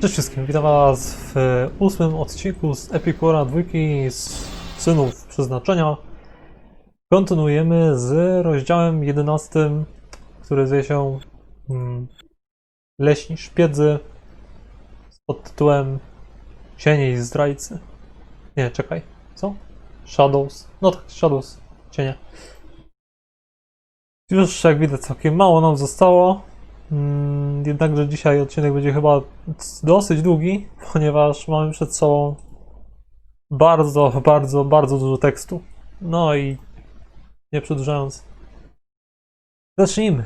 Cześć wszystkim, witam was w ósmym odcinku z Epicura dwójki z Synów Przeznaczenia. Kontynuujemy z rozdziałem 11, który zwie się mm, Leśni Szpiedzy pod tytułem Cienie i Zdrajcy. Nie, czekaj, co? Shadows. No tak, Shadows, cienie. Już jak widać całkiem mało nam zostało. Mm, Jednakże dzisiaj odcinek będzie chyba dosyć długi, ponieważ mamy przed sobą bardzo, bardzo, bardzo dużo tekstu. No i nie przedłużając, zacznijmy.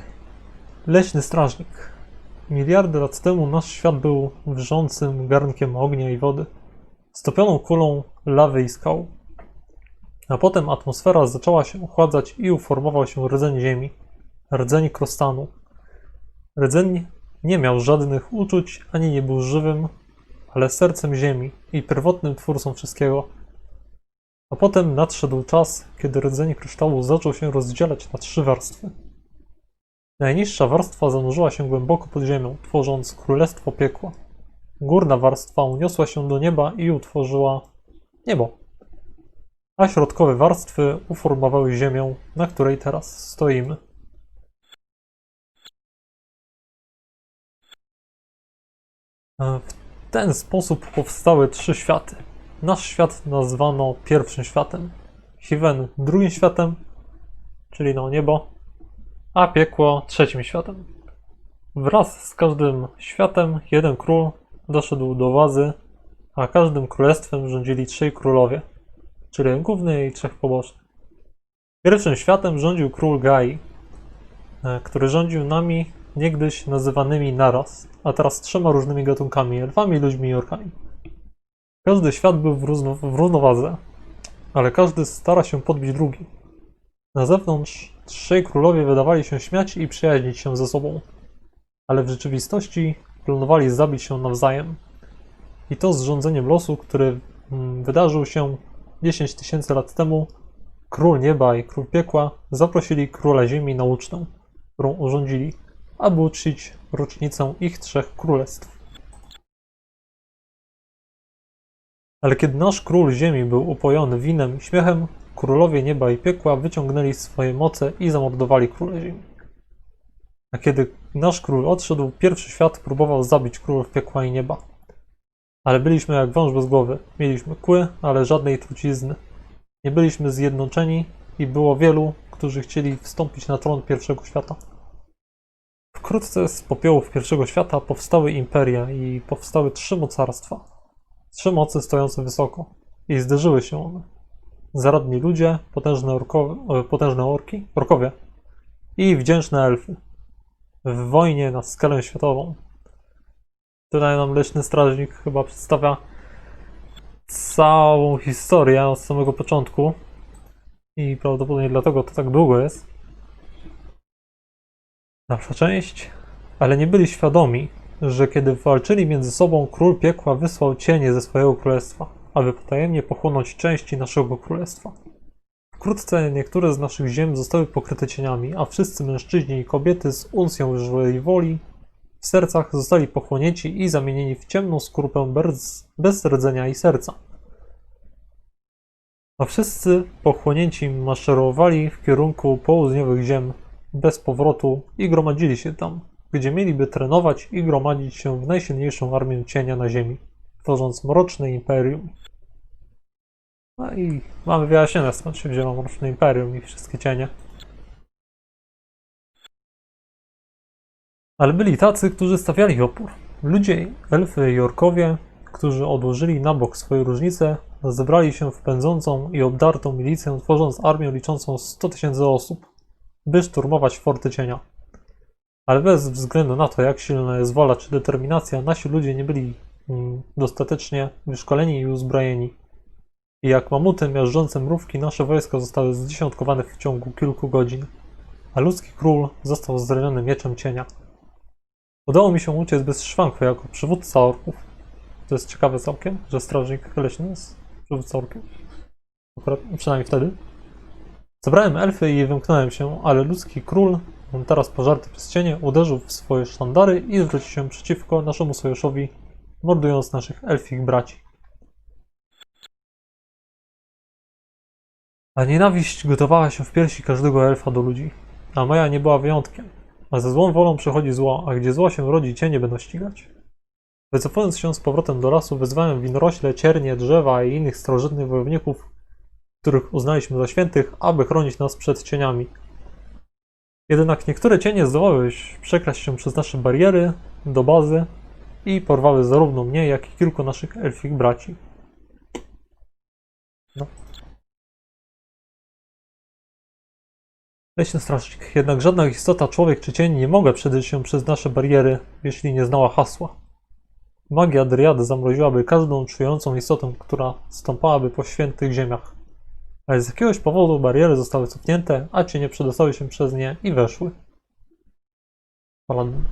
Leśny strażnik. Miliardy lat temu nasz świat był wrzącym garnkiem ognia i wody, stopioną kulą lawy i skał. A potem atmosfera zaczęła się ochładzać i uformował się rdzeń ziemi, rdzeń krostanu. Rdzeń nie miał żadnych uczuć, ani nie był żywym, ale sercem ziemi i pierwotnym twórcą wszystkiego. A potem nadszedł czas, kiedy rdzeń kryształu zaczął się rozdzielać na trzy warstwy. Najniższa warstwa zanurzyła się głęboko pod ziemią, tworząc królestwo piekła. Górna warstwa uniosła się do nieba i utworzyła niebo. A środkowe warstwy uformowały ziemię, na której teraz stoimy. W ten sposób powstały trzy światy. Nasz świat nazwano pierwszym światem, Hiven drugim światem, czyli no niebo, a piekło trzecim światem. Wraz z każdym światem jeden król doszedł do władzy, a każdym królestwem rządzili trzej królowie, czyli główny i trzech pobocznych. Pierwszym światem rządził król Gai, e, który rządził nami niegdyś nazywanymi naraz, a teraz trzema różnymi gatunkami elfami, ludźmi i orkami. Każdy świat był w, równo, w równowadze, ale każdy stara się podbić drugi. Na zewnątrz trzej królowie wydawali się śmiać i przyjaźnić się ze sobą, ale w rzeczywistości planowali zabić się nawzajem. I to z rządzeniem losu, który mm, wydarzył się 10 tysięcy lat temu, król nieba i król piekła zaprosili króla ziemi na ucztę, którą urządzili aby uczcić rocznicę ich trzech królestw. Ale kiedy nasz król ziemi był upojony winem i śmiechem, królowie nieba i piekła wyciągnęli swoje moce i zamordowali króla ziemi. A kiedy nasz król odszedł, pierwszy świat próbował zabić królów piekła i nieba. Ale byliśmy jak wąż bez głowy. Mieliśmy kły, ale żadnej trucizny. Nie byliśmy zjednoczeni i było wielu, którzy chcieli wstąpić na tron pierwszego świata. Wkrótce z popiołów pierwszego świata powstały imperia i powstały trzy mocarstwa. Trzy mocy stojące wysoko. I zderzyły się one. Zaradni ludzie, potężne, orko, e, potężne orki, orkowie i wdzięczne elfy. W wojnie na skalę światową. Tutaj nam leśny strażnik chyba przedstawia całą historię od samego początku. I prawdopodobnie dlatego to tak długo jest nasza część, ale nie byli świadomi, że kiedy walczyli między sobą, król piekła wysłał cienie ze swojego królestwa, aby potajemnie pochłonąć części naszego królestwa. Wkrótce niektóre z naszych ziem zostały pokryte cieniami, a wszyscy mężczyźni i kobiety z uncją złej woli w sercach zostali pochłonięci i zamienieni w ciemną skorupę bez, bez rdzenia i serca. A wszyscy pochłonięci maszerowali w kierunku południowych ziem, bez powrotu i gromadzili się tam, gdzie mieliby trenować i gromadzić się w najsilniejszą armię cienia na ziemi, tworząc mroczne imperium. No i mamy wyjaśnione skąd się wzięło mroczne imperium i wszystkie cienie. Ale byli tacy, którzy stawiali opór. Ludzie, elfy i orkowie, którzy odłożyli na bok swoje różnice, zebrali się w pędzącą i obdartą milicję, tworząc armię liczącą 100 tysięcy osób by szturmować forty cienia. Ale bez względu na to, jak silna jest wola czy determinacja, nasi ludzie nie byli mm, dostatecznie wyszkoleni i uzbrojeni. I jak mamuty miażdżące mrówki, nasze wojska zostały zdziesiątkowane w ciągu kilku godzin, a ludzki król został zraniony mieczem cienia. Udało mi się uciec bez szwanku jako przywódca orków. To jest ciekawe całkiem, że strażnik leśny jest przywódcą orków. Akurat przynajmniej wtedy. Zabrałem elfy i wymknąłem się, ale ludzki król, teraz pożarty przez cienie, uderzył w swoje sztandary i zwrócił się przeciwko naszemu sojuszowi mordując naszych elfich braci. A nienawiść gotowała się w piersi każdego elfa do ludzi, a moja nie była wyjątkiem. A ze złą wolą przychodzi zło, a gdzie zło się rodzi, cienie będą ścigać. Wycofując się z powrotem do lasu, wezwałem winorośle, ciernie, drzewa i innych starożytnych wojowników, których uznaliśmy za świętych, aby chronić nas przed cieniami. Jednak niektóre cienie zdołały przekraść się przez nasze bariery do bazy i porwały zarówno mnie, jak i kilku naszych elfich braci. No. Leśny strażnik. Jednak żadna istota, człowiek czy cień nie mogła przedrzeć się przez nasze bariery, jeśli nie znała hasła. Magia Dryady zamroziłaby każdą czującą istotę, która stąpałaby po świętych ziemiach. Ale z jakiegoś powodu bariery zostały cofnięte, a cienie przedostały się przez nie i weszły. Paladin.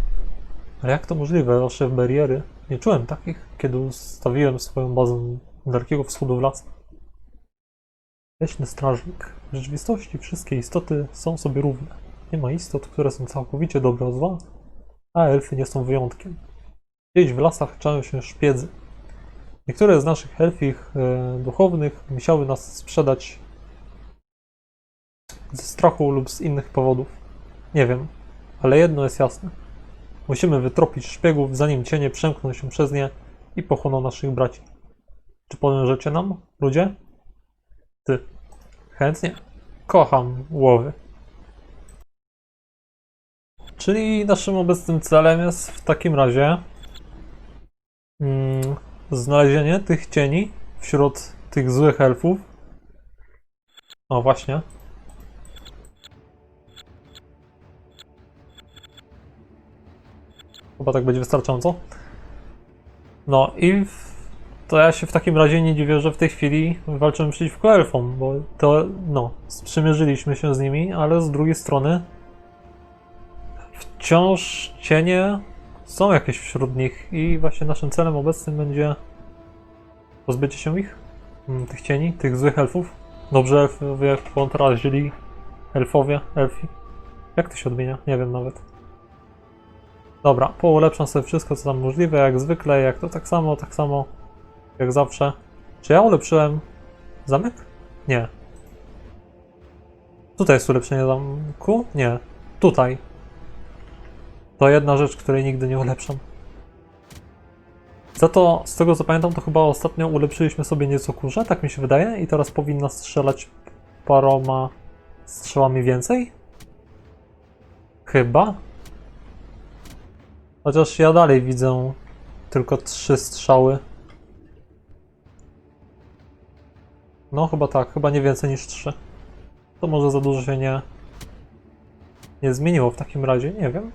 Ale jak to możliwe, wasze bariery? Nie czułem takich, kiedy ustawiłem swoją bazę Dalekiego Wschodu w lasach. Leśny strażnik. W rzeczywistości wszystkie istoty są sobie równe. Nie ma istot, które są całkowicie dobre o zła, a elfy nie są wyjątkiem. Gdzieś w lasach czają się szpiedzy. Niektóre z naszych elfich e, duchownych musiały nas sprzedać ze strachu lub z innych powodów. Nie wiem, ale jedno jest jasne. Musimy wytropić szpiegów, zanim cienie przemkną się przez nie i pochłoną naszych braci. Czy pomożecie nam, ludzie? Ty. Chętnie. Kocham łowy. Czyli naszym obecnym celem jest w takim razie mm, znalezienie tych cieni wśród tych złych elfów. O, właśnie. Chyba tak będzie wystarczająco. No i w, to ja się w takim razie nie dziwię, że w tej chwili walczymy przeciwko elfom, bo to, no, sprzymierzyliśmy się z nimi, ale z drugiej strony wciąż cienie są jakieś wśród nich i właśnie naszym celem obecnym będzie pozbycie się ich, mm, tych cieni, tych złych elfów. Dobrze, elfowie kontra źli elfowie, elfi. Jak to się odmienia? Nie wiem nawet. Dobra, poulepszam sobie wszystko, co tam możliwe, jak zwykle, jak to tak samo, tak samo, jak zawsze. Czy ja ulepszyłem zamek? Nie. Tutaj jest ulepszenie zamku? Nie. Tutaj. To jedna rzecz, której nigdy nie ulepszam. Za to, z tego co pamiętam, to chyba ostatnio ulepszyliśmy sobie nieco kurze, tak mi się wydaje, i teraz powinna strzelać paroma strzałami więcej? Chyba? Chociaż ja dalej widzę tylko trzy strzały. No, chyba tak, chyba nie więcej niż trzy. To może za dużo się nie, nie zmieniło w takim razie, nie wiem.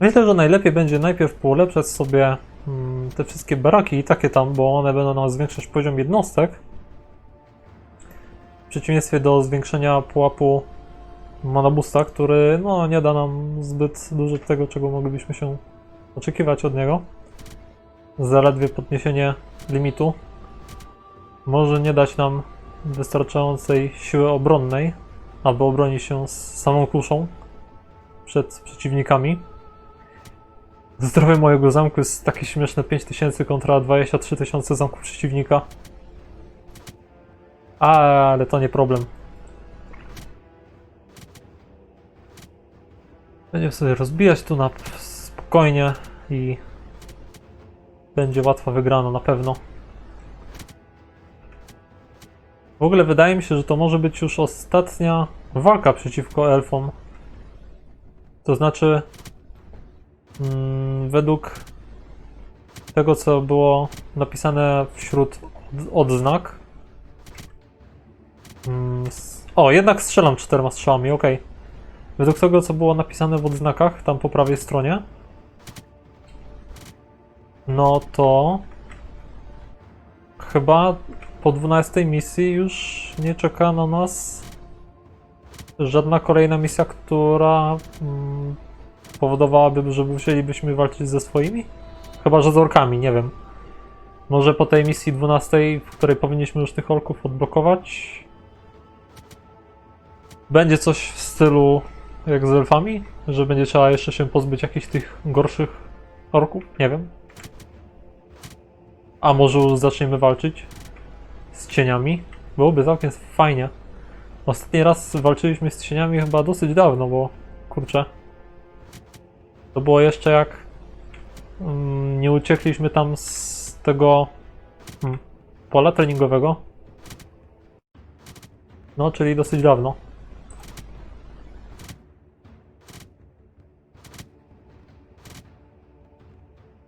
Myślę, że najlepiej będzie najpierw poulepszać sobie mm, te wszystkie baraki i takie tam, bo one będą nam zwiększać poziom jednostek. W przeciwieństwie do zwiększenia pułapu Monobusta, który no, nie da nam zbyt dużo tego, czego moglibyśmy się oczekiwać od niego. Zaledwie podniesienie limitu może nie dać nam wystarczającej siły obronnej, aby obronić się z samą kuszą przed przeciwnikami. Zdrowie mojego zamku jest takie śmieszne 5000 kontra 23 tysiące zamku przeciwnika. Ale to nie problem. Będziemy sobie rozbijać tu na spokojnie i będzie łatwa wygrana na pewno. W ogóle wydaje mi się, że to może być już ostatnia walka przeciwko elfom. To znaczy, według tego, co było napisane wśród od- odznak. Mm, o, jednak strzelam czterema strzałami, okej. Według tego, co było napisane w odznakach, tam po prawej stronie, no to chyba po 12 misji już nie czeka na nas żadna kolejna misja, która mm, powodowałaby, że musielibyśmy walczyć ze swoimi? Chyba, że z orkami, nie wiem. Może po tej misji 12, w której powinniśmy już tych orków odblokować, będzie coś w stylu jak z elfami, że będzie trzeba jeszcze się pozbyć jakichś tych gorszych orków, nie wiem. A może już zaczniemy walczyć z cieniami? Byłoby całkiem fajnie. Ostatni raz walczyliśmy z cieniami chyba dosyć dawno, bo kurczę. To było jeszcze jak mm, nie uciekliśmy tam z tego mm, pola treningowego. No, czyli dosyć dawno.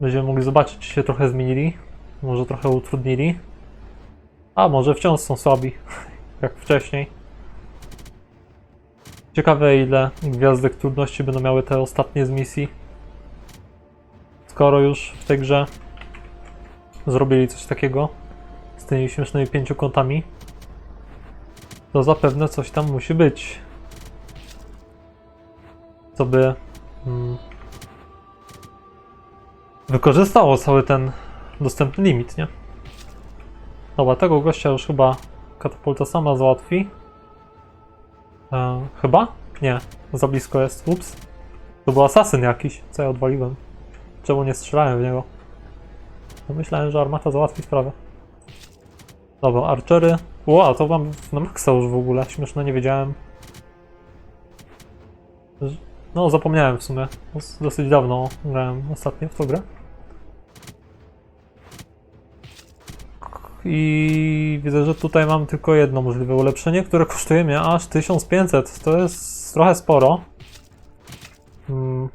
Będziemy mogli zobaczyć, czy się trochę zmienili. Może trochę utrudnili. A może wciąż są słabi, jak wcześniej. Ciekawe ile gwiazdek trudności będą miały te ostatnie z misji. Skoro już w tej grze zrobili coś takiego z tymi śmiesznymi pięciokątami, to zapewne coś tam musi być. Co by mm, wykorzystało cały ten dostępny limit, nie? Dobra, tego gościa już chyba katapulta sama załatwi. E, chyba? Nie, za blisko jest. Ups. To był asasyn jakiś, co ja odwaliłem. Czemu nie strzelałem w niego? No myślałem, że armata załatwi sprawę. Dobra, archery. Wow, to mam na maksa już w ogóle. Śmieszne, nie wiedziałem. No, zapomniałem w sumie. Dos- Dosyć dawno grałem ostatnio w tą grę. I widzę, że tutaj mam tylko jedno możliwe ulepszenie, które kosztuje mnie aż 1500. To jest trochę sporo. Hmm.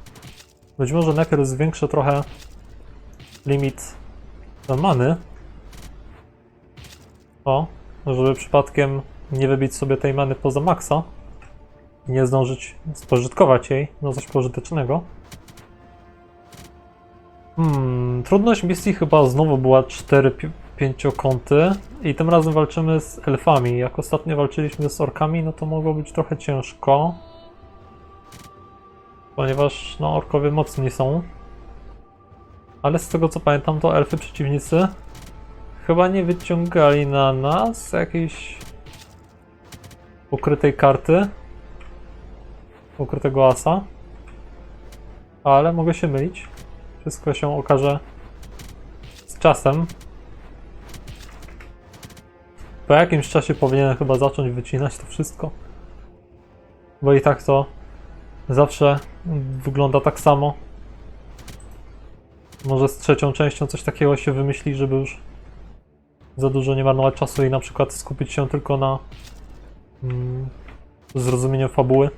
Być może najpierw zwiększę trochę limit many. O, żeby przypadkiem nie wybić sobie tej many poza maksa i nie zdążyć spożytkować jej na coś pożytecznego. Hmm, trudność misji chyba znowu była 4 pi- pięciokąty i tym razem walczymy z elfami. Jak ostatnio walczyliśmy z orkami, no to mogło być trochę ciężko. Ponieważ no orkowie mocni są. Ale z tego co pamiętam, to elfy przeciwnicy chyba nie wyciągali na nas jakiejś ukrytej karty. Ukrytego asa. Ale mogę się mylić. Wszystko się okaże z czasem. Po jakimś czasie powinienem chyba zacząć wycinać to wszystko. Bo i tak to zawsze wygląda tak samo. Może z trzecią częścią coś takiego się wymyśli, żeby już za dużo nie marnować czasu i na przykład skupić się tylko na mm, zrozumieniu fabuły.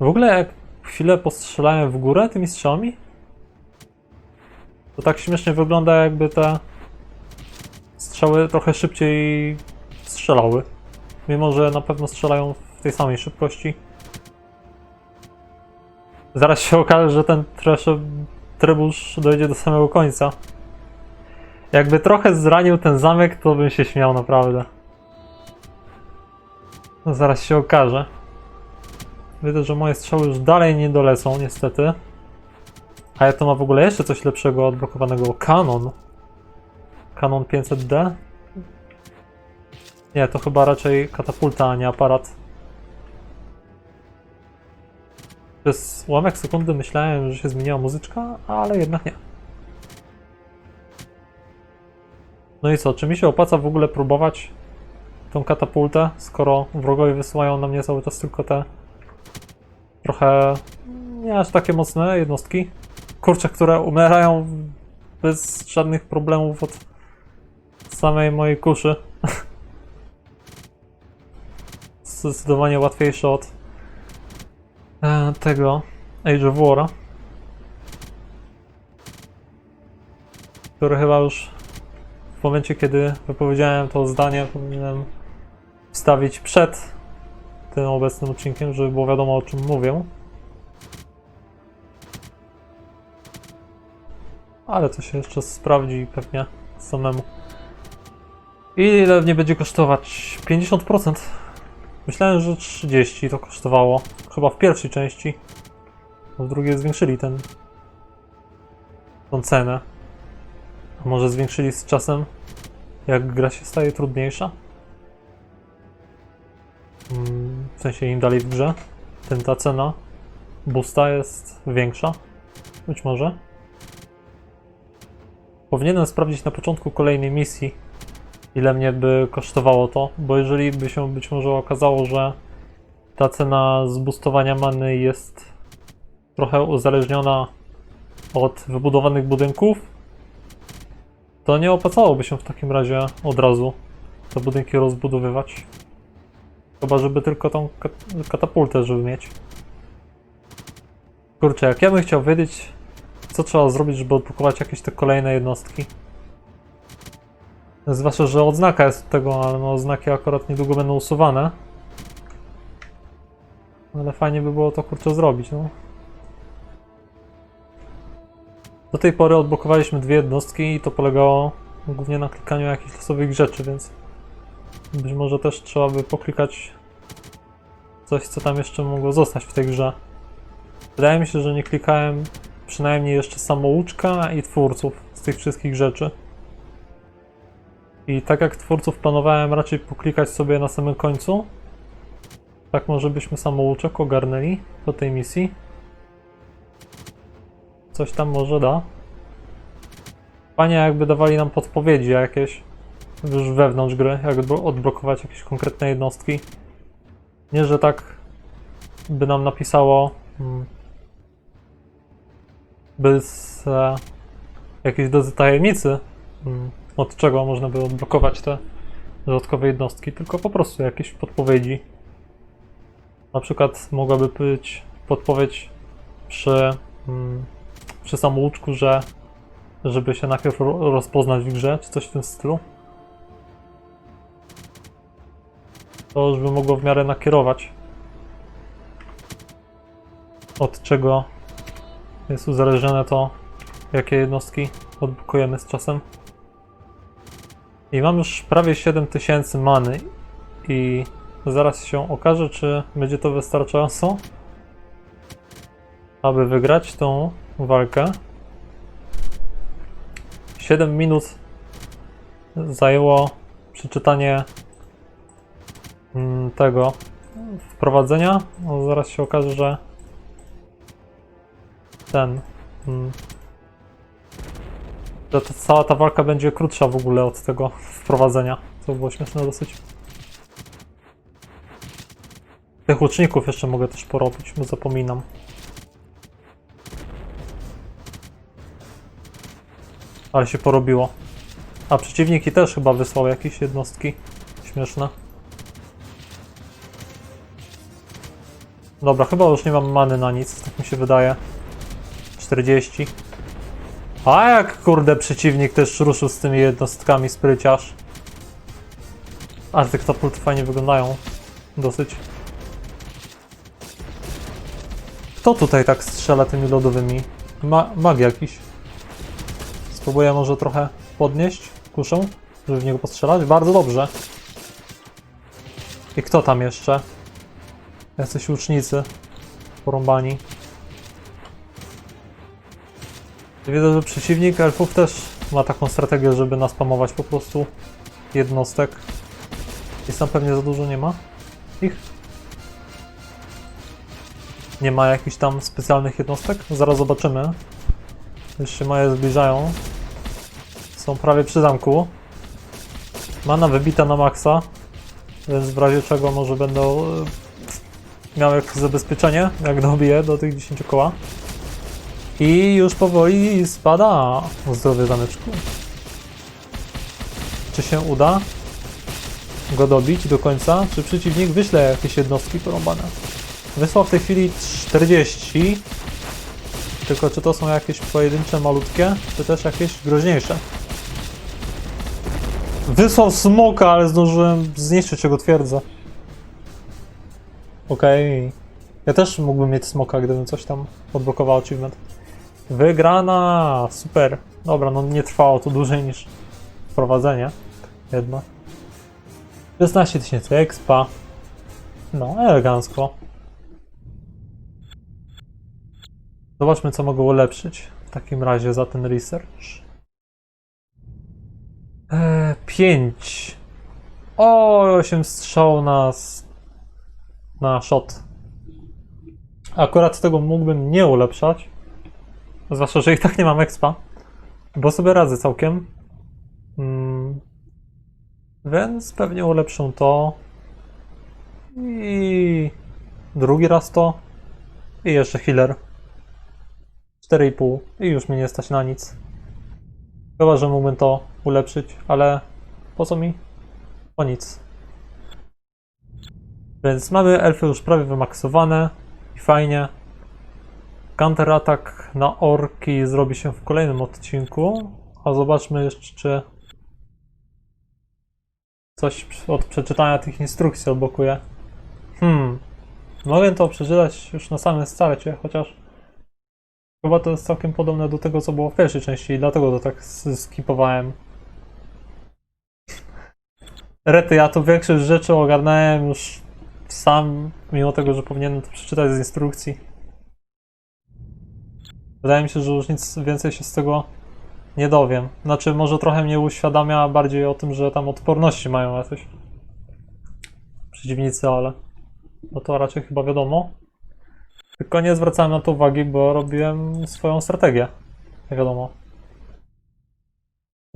W ogóle jak chwilę postrzelałem w górę tymi strzałami, to tak śmiesznie wygląda jakby te strzały trochę szybciej strzelały. Mimo, że na pewno strzelają w tej samej szybkości. Zaraz się okaże, że ten trybusz dojdzie do samego końca. Jakby trochę zranił ten zamek, to bym się śmiał naprawdę. No zaraz się okaże. Widzę, że moje strzały już dalej nie dolecą, niestety. A ja to ma w ogóle jeszcze coś lepszego odblokowanego. Kanon. Canon 500D? Nie, to chyba raczej katapulta, a nie aparat. Przez ułamek sekundy myślałem, że się zmieniła muzyczka, ale jednak nie. No i co, czy mi się opłaca w ogóle próbować tą katapultę, skoro wrogowie wysyłają na mnie cały czas tylko te trochę nie aż takie mocne jednostki? Kurcze, które umierają bez żadnych problemów od samej mojej kuszy. Zdecydowanie łatwiejsze od e, tego Age of War'a. Który chyba już w momencie, kiedy wypowiedziałem to zdanie, powinienem wstawić przed tym obecnym odcinkiem, żeby było wiadomo o czym mówię. Ale to się jeszcze sprawdzi pewnie samemu. Ile mnie będzie kosztować? 50%? Myślałem, że 30 to kosztowało. Chyba w pierwszej części. W drugiej zwiększyli ten... tą cenę. A może zwiększyli z czasem, jak gra się staje trudniejsza? Mm, W sensie im dalej w grze, tym ta cena boosta jest większa. Być może. Powinienem sprawdzić na początku kolejnej misji, ile mnie by kosztowało to, bo jeżeli by się być może okazało, że ta cena zbustowania many jest trochę uzależniona od wybudowanych budynków, to nie opłacałoby się w takim razie od razu te budynki rozbudowywać. Chyba, żeby tylko tą kat- katapultę, żeby mieć. Kurczę, jak ja bym chciał wiedzieć, co trzeba zrobić, żeby odblokować jakieś te kolejne jednostki. Zwłaszcza, że odznaka jest od tego, ale no oznaki akurat niedługo będą usuwane. Ale fajnie by było to kurczę zrobić, no. Do tej pory odblokowaliśmy dwie jednostki i to polegało głównie na klikaniu jakichś losowych rzeczy, więc być może też trzeba by poklikać coś, co tam jeszcze mogło zostać w tej grze. Wydaje mi się, że nie klikałem przynajmniej jeszcze samouczka i twórców z tych wszystkich rzeczy. I tak jak twórców planowałem raczej poklikać sobie na samym końcu, tak może byśmy samouczek ogarnęli do tej misji. Coś tam może da. Panie jakby dawali nam podpowiedzi jakieś już wewnątrz gry, jak odblo- odblokować jakieś konkretne jednostki. Nie, że tak by nam napisało mm, bez e, jakiejś dozy tajemnicy, mm, od czego można by odblokować te dodatkowe jednostki, tylko po prostu jakieś podpowiedzi. Na przykład mogłaby być podpowiedź przy, mm, przy samouczku, że żeby się najpierw ro- rozpoznać w grze, czy coś w tym stylu. To już by mogło w miarę nakierować od czego jest uzależnione to, jakie jednostki odblokujemy z czasem. I mam już prawie 7000 many i zaraz się okaże, czy będzie to wystarczająco, aby wygrać tą walkę. 7 minut zajęło przeczytanie mm, tego wprowadzenia. No, zaraz się okaże, że ten. Że ta, cała ta walka będzie krótsza w ogóle od tego wprowadzenia. Co było śmieszne dosyć. Tych łuczników jeszcze mogę też porobić, bo zapominam. Ale się porobiło. A przeciwniki też chyba wysłał jakieś jednostki śmieszne. Dobra, chyba już nie mam many na nic, tak mi się wydaje. 40. A jak kurde przeciwnik też ruszył z tymi jednostkami spryciarz. Ale te katapulty fajnie wyglądają. Dosyć. Kto tutaj tak strzela tymi lodowymi? Ma mag jakiś. Spróbuję może trochę podnieść kuszę, żeby w niego postrzelać. Bardzo dobrze. I kto tam jeszcze? Jacyś łucznicy. Porąbani. Widzę, że przeciwnik elfów też ma taką strategię, żeby naspamować po prostu jednostek. Jest tam pewnie za dużo, nie ma ich? Nie ma jakichś tam specjalnych jednostek? Zaraz zobaczymy. Już się moje zbliżają. Są prawie przy zamku. Mana wybita na maksa, więc w razie czego może będą e, miał jakieś zabezpieczenie, jak dobiję do tych 10 koła. I już powoli spada zdrowie zameczku. Czy się uda go dobić do końca? Czy przeciwnik wyśle jakieś jednostki porąbane? Wysłał w tej chwili 40. Tylko czy to są jakieś pojedyncze, malutkie, czy też jakieś groźniejsze? Wysłał smoka, ale zdążyłem zniszczyć jego twierdzę. Okej. Ja też mógłbym mieć smoka, gdybym coś tam odblokował achievement. Wygrana! Super. Dobra, no nie trwało to dłużej niż wprowadzenie. Jedno. 16 tysięcy expa. No, elegancko. Zobaczmy, co mogę ulepszyć w takim razie za ten research. Eee, 5. O, 8 strzał na, na shot. Akurat tego mógłbym nie ulepszać. Zwłaszcza, że i tak nie mam expa. Bo sobie radzę całkiem. Mm. Więc pewnie ulepszę to. I drugi raz to. I jeszcze healer. 4,5 i już mnie nie stać na nic. Chyba, że mógłbym to ulepszyć, ale po co mi? O nic. Więc mamy elfy już prawie wymaksowane i fajnie. Counter atak na orki zrobi się w kolejnym odcinku. A zobaczmy jeszcze, czy coś od przeczytania tych instrukcji odblokuje. Hmm. Mogę to przeczytać już na samym starcie, chociaż chyba to jest całkiem podobne do tego, co było w pierwszej części i dlatego to tak skipowałem. Rety, ja tu większość rzeczy ogarnąłem już sam, mimo tego, że powinienem to przeczytać z instrukcji. Wydaje mi się, że już nic więcej się z tego nie dowiem. Znaczy, może trochę mnie uświadamia bardziej o tym, że tam odporności mają jakoś przeciwnicy, ale no to raczej chyba wiadomo. Tylko nie zwracałem na to uwagi, bo robiłem swoją strategię. Jak wiadomo.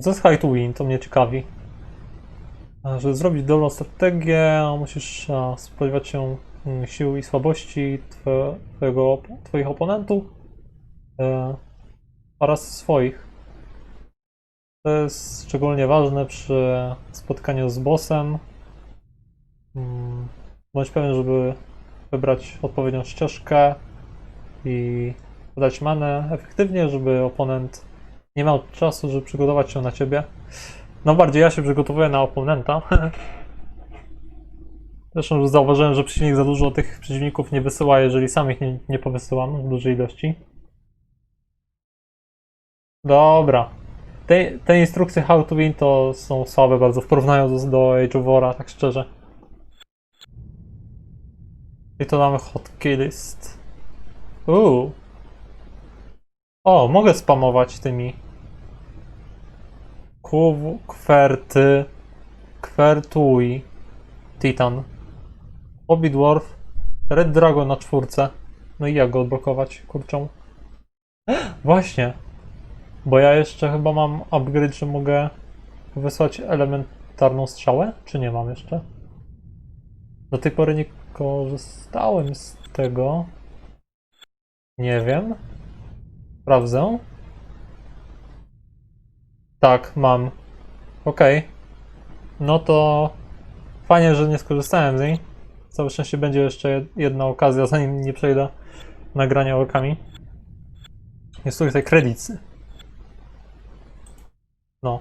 Co jest high to win? To mnie ciekawi. Żeby zrobić dobrą strategię, musisz spodziewać się mm, sił i słabości twojego, twoich oponentów oraz swoich. To jest szczególnie ważne przy spotkaniu z bossem. Mm, Bądź pewien, żeby wybrać odpowiednią ścieżkę i wydać manę efektywnie, żeby oponent nie miał czasu, żeby przygotować się na ciebie. No bardziej ja się przygotowuję na oponenta. Zresztą zauważyłem, że przeciwnik za dużo tych przeciwników nie wysyła, jeżeli sam ich nie, nie powysyłam w dużej ilości. Dobra. Te, te instrukcje How to Win to są słabe bardzo w porównaniu do, do Age of War'a, tak szczerze. I to mamy hotkey list. Uuu. O, mogę spamować tymi. Kuw, kwerty, kwertuj, titan, Obi Dwarf, Red Dragon na czwórce. No i jak go odblokować, kurczą? Właśnie, bo ja jeszcze chyba mam upgrade, że mogę wysłać elementarną strzałę, czy nie mam jeszcze? Do tej pory nie korzystałem z tego. Nie wiem. Sprawdzę. Tak, mam. Okej. No to fajnie, że nie skorzystałem z niej. Całe szczęście będzie jeszcze jed- jedna okazja, zanim nie przejdę nagrania orkami. Jest tutaj kredycy. No.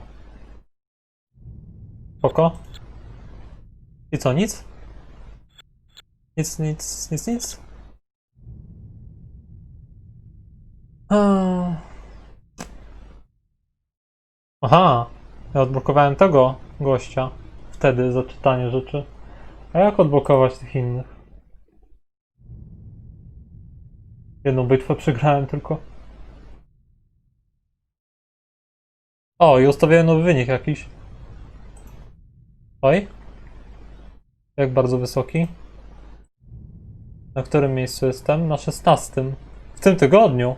Spoko. I co, nic? Nic, nic, nic, nic? Aha, ja odblokowałem tego gościa wtedy za czytanie rzeczy. A jak odblokować tych innych? Jedną bitwę przegrałem tylko. O, i ustawiłem nowy wynik jakiś. Oj. Jak bardzo wysoki? Na którym miejscu jestem? Na 16. W tym tygodniu.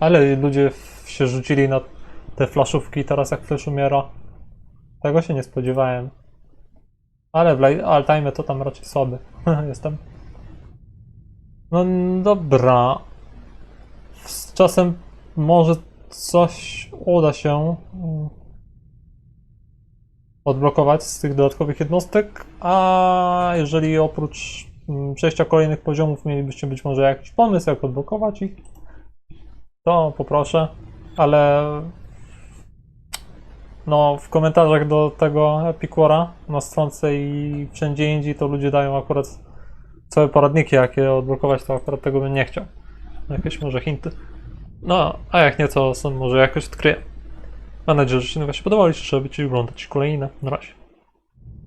Ale ludzie się rzucili na te flaszówki teraz jak Flash umiera. Tego się nie spodziewałem. Ale w Altajmie to tam raczej słaby jestem. No dobra. Z czasem może coś uda się mm, odblokować z tych dodatkowych jednostek, a jeżeli oprócz mm, przejścia kolejnych poziomów mielibyście być może jakiś pomysł, jak odblokować ich, to poproszę, ale no w komentarzach do tego Epicora na stronce i wszędzie indziej to ludzie dają akurat całe poradniki, jak je odblokować, to akurat tego bym nie chciał. Jakieś może hinty. No, a jak nie, to są może jakoś odkryję. Mam nadzieję, że się się podobało i życzę, by Ci oglądać kolejne. Na razie.